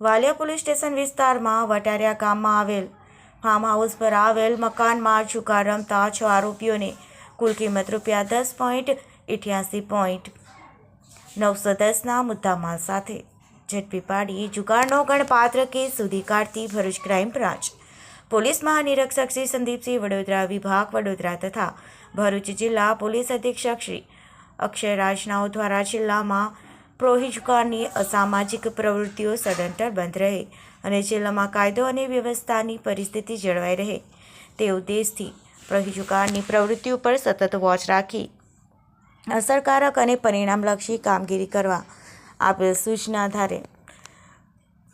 Valia police station વિસ્તારમાં વટારિયા ગામમાં આવેલ ફાર્મ હાઉસ પર આવેલ મકાનમાં ચુકા રમતા છ આરોપીઓને કુલ કિંમત રૂપિયા દસ પોઈન્ટ ઇઠ્યાસી પોઈન્ટ નવસો દસના મુદ્દામાલ સાથે ઝડપી પાડી જુગારનો ગણપાત્ર કેસ સુધી કાઢતી ભરૂચ ક્રાઇમ બ્રાન્ચ. પોલીસ મહાનિરીક્ષક શ્રી સંદીપસિંહ વડોદરા વિભાગ વડોદરા તથા ભરૂચ જિલ્લા પોલીસ અધિક્ષક શ્રી અક્ષય રાજનાઓ દ્વારા જિલ્લામાં પ્રોહિજુકારની અસામાજિક પ્રવૃત્તિઓ સદંતર બંધ રહે અને જિલ્લામાં કાયદો અને વ્યવસ્થાની પરિસ્થિતિ જળવાઈ રહે. તે ઉદ્દેશથી પ્રહિજુકારની પ્રવૃત્તિ ઉપર સતત વોચ રાખી અસરકારક અને પરિણામલક્ષી કામગીરી કરવા આપેલ સૂચના આધારે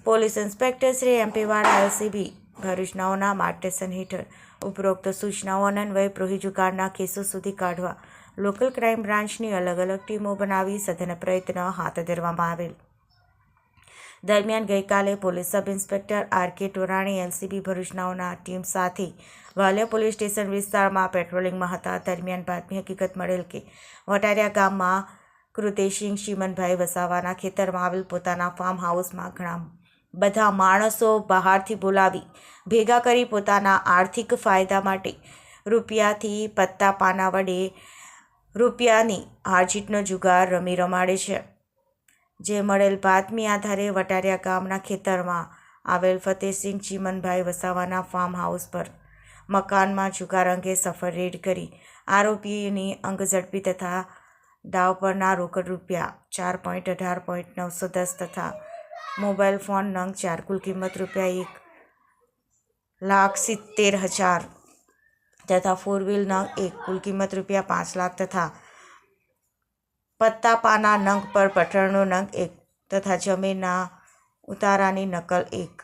police inspector Shri MP Vala LCB Bharuch નવના માર્ગદર્શન હેઠળ ઉપરોક્ત સૂચનાઓ અન્વયે પ્રોહિજુકારના કેસો સુધી કાઢવા લોકલ ક્રાઇમ બ્રાન્ચની અલગ અલગ ટીમો બનાવી સઘન પ્રયત્ન હાથ ધરવામાં આવેલ. દરમિયાન ગઈકાલે police sub inspector R K Torani, LCB ભરૂચનાઓના team સાથે વાલિયા પોલીસ સ્ટેશન વિસ્તારમાં પેટ્રોલિંગમાં હતા. દરમિયાન બાતમી હકીકત મળેલ કે વટારિયા ગામમાં કૃતેશસિંહ ચીમનભાઈ વસાવાના ખેતરમાં આવેલ પોતાના ફાર્મ હાઉસમાં ઘણા બધા માણસો બહારથી બોલાવી ભેગા કરી પોતાના આર્થિક ફાયદા માટે રૂપિયાથી પત્તા પાના વડે રૂપિયાની હારજીતનો જુગાર રમી રમાડે છે. જે મળેલ બાતમી આધારે વટારિયા ગામના ખેતરમાં આવેલ ફતેહસિંહ ચીમનભાઈ વસાવાના ફાર્મ હાઉસ પર મકાનમાં જુગાર અંગે સફર રેડ કરી આરોપીની અંગ ઝડપી તથા દાવ પરના રોકડ રૂપિયા ચાર પોઈન્ટ અઢાર પોઈન્ટ નવસો દસ તથા મોબાઈલ ફોન નંગ ચાર, કુલ કિંમત રૂપિયા એક લાખ સિત્તેર હજાર તથા ફોર વ્હીલ નંગ એક, કુલ કિંમત રૂપિયા પાંચ લાખ તથા પત્તા પાના નંગ પર પઠણનો નંગ એક તથા જમીનના ઉતારાની નકલ એક.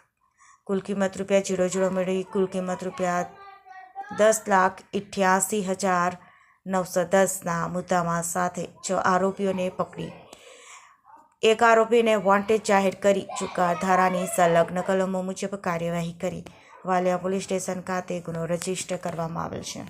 કુલ કિંમત રૂપિયા જીરો જીરો મેળવી, કુલ કિંમત રૂપિયા દસ લાખ ઇઠ્યાસી હજાર નવસો દસના મુદ્દામાં સાથે છ આરોપીઓને પકડી. એક આરોપીને વોન્ટેડ જાહેર કરી ધારાની સંલગ્ન કલમો મુજબ કાર્યવાહી કરી વાલિયા પોલીસ સ્ટેશન ખાતે ગુનો રજિસ્ટર કરવામાં આવેલ છે.